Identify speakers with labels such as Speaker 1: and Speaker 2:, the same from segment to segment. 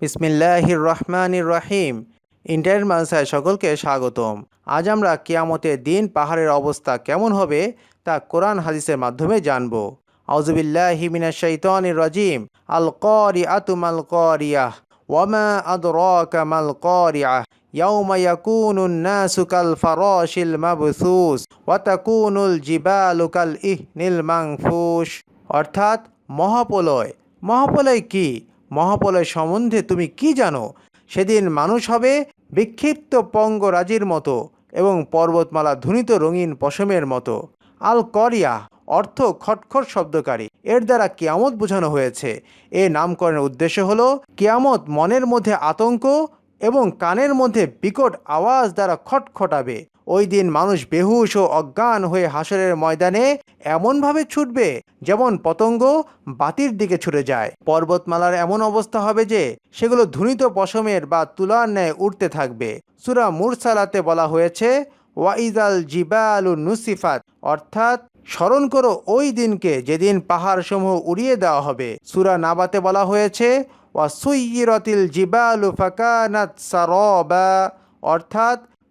Speaker 1: বিসমিল্লাহির রহমানির রহিম। ইন্টারনেট মানসায় সকলকে স্বাগতম। আজ আমরা কিয়ামতের দিন পাহাড়ের অবস্থা কেমন হবে তা কোরআন হাদিসের মাধ্যমে জানব। আউজুবিল্লাহি মিনাশ শাইতানির রাজিম। আল ক্বারিআতু মাল ক্বারিয়াহ ওয়ামা আদরাকা মাল নাসু কাল ফারাশিল মাবসুস। ওয়া তাকুনুল জিবালু কাল ইহনিল মানফুশ অর্থাৎ মহাপলয় মহাপলয় কি? মহাপ্রলয় সম্বন্ধে তুমি কি জানো? সেদিন মানুষ হবে বিক্ষিপ্ত পঙ্গরাজির মতো এবং পর্বতমালা ধুনিত রঙিন পশমের মতো। আল করিয়া অর্থ খটখট শব্দকারী। এর দ্বারা কিয়ামত বোঝানো হয়েছে। এ নামকরণের উদ্দেশ্য হলো, কিয়ামত মনের মধ্যে আতঙ্ক এবং কানের মধ্যে বিকট আওয়াজ দ্বারা খটখটাবে। ওই দিন মানুষ বেহুশ ও অজ্ঞান হয়ে হাসরের ময়দানে এমনভাবে ছুটবে যেমন পতঙ্গ বাতির দিকে ছুটে যায়। পর্বতমালার এমন অবস্থা হবে যে, সেগুলো ধুনিত পশমের বা তুলার ন্যায় উঠতে থাকবে। সুরা মুরসালাতে বলা হয়েছে, ওয়াইজাল জিবালু নুসিফাত অর্থাৎ স্মরণ করো ওই দিনকে যেদিন পাহাড়সমূহ উড়িয়ে দেওয়া হবে। সুরা নাবাতে বলা হয়েছে ওয়া সুইরতিল জিবালু ফাকানাত সারবা অর্থাৎ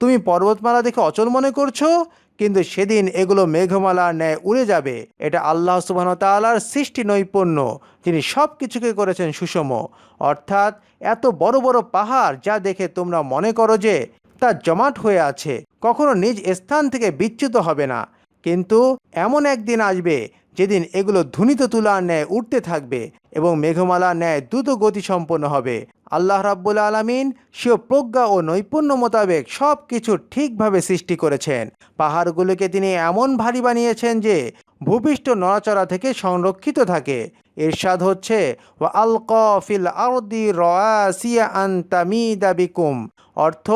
Speaker 1: তুমি পর্বতমালা দেখে অচল মনে করছ? কিন্তু সেদিন এগুলো মেঘমালার ন্যায় উড়ে যাবে। এটা আল্লাহ সুবাহ তালার সৃষ্টি নৈপুণ্য, যিনি সব কিছুকে করেছেন সুষম। অর্থাৎ এত বড় বড় পাহাড় যা দেখে তোমরা মনে করো যে তা জমাট হয়ে আছে, কখনো নিজ স্থান থেকে বিচ্যুত হবে না। কিন্তু এমন একদিন আসবে যেদিন এগুলো ধুনিত তুলার ন্যায় উঠতে থাকবে এবং মেঘমালার ন্যায় দ্রুত গতি সম্পন্ন হবে। আল্লাহ রাব্বুল আলমিন সে প্রজ্ঞা ও নৈপুণ্য মোতাবেক সব কিছু ঠিকভাবে সৃষ্টি করেছেন। পাহাড়গুলোকে তিনি এমন ভারী বানিয়েছেন যে ভূপৃষ্ঠ নড়াচড়া থেকে সংরক্ষিত থাকে। এরশাদ হচ্ছে ও আল কফিল আরদি বিকুম। অর্থ,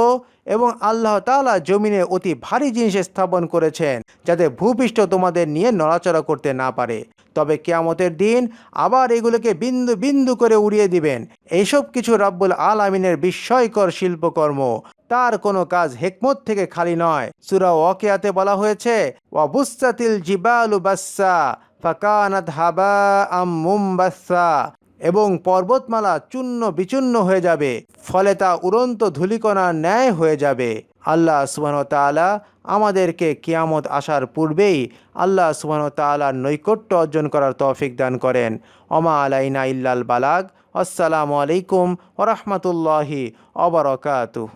Speaker 1: এবং আল্লাহ তালা জমিনে অতি ভারী জিনিস স্থাপন করেছেন, যাতে ভূপৃষ্ঠ তোমাদের নিয়ে নড়াচড়া করতে না পারে। তবে কেয়ামতের দিন আবার এগুলোকে বিন্দু বিন্দু করে উড়িয়ে দিবেন। এইসব কিছু রাব্বুল আল আমিনের বিস্ময়কর শিল্পকর্ম। তার কোনো কাজ হেকমত থেকে খালি নয়। সুরা ওয়াকিয়াতে বলা হয়েছে ওয়াবুসাতিল জিবালু বাসা ফাকানাত হাবা আম এবং পর্বতমালা চূর্ণ বিচূর্ণ হয়ে যাবে, ফলে তা উড়ন্ত ধূলিকণার ন্যায় হয়ে যাবে। আল্লাহ সুবহান তাআলা আমাদেরকে কিয়ামত আসার পূর্বেই আল্লাহ সুবহান তাআলার নৈকট্য অর্জন করার তৌফিক দান করেন। অমা আলাইনা ইল্লাল বালাগ। আসসালামু আলাইকুম ওরহমতুল্লাহি অবরকাতুহ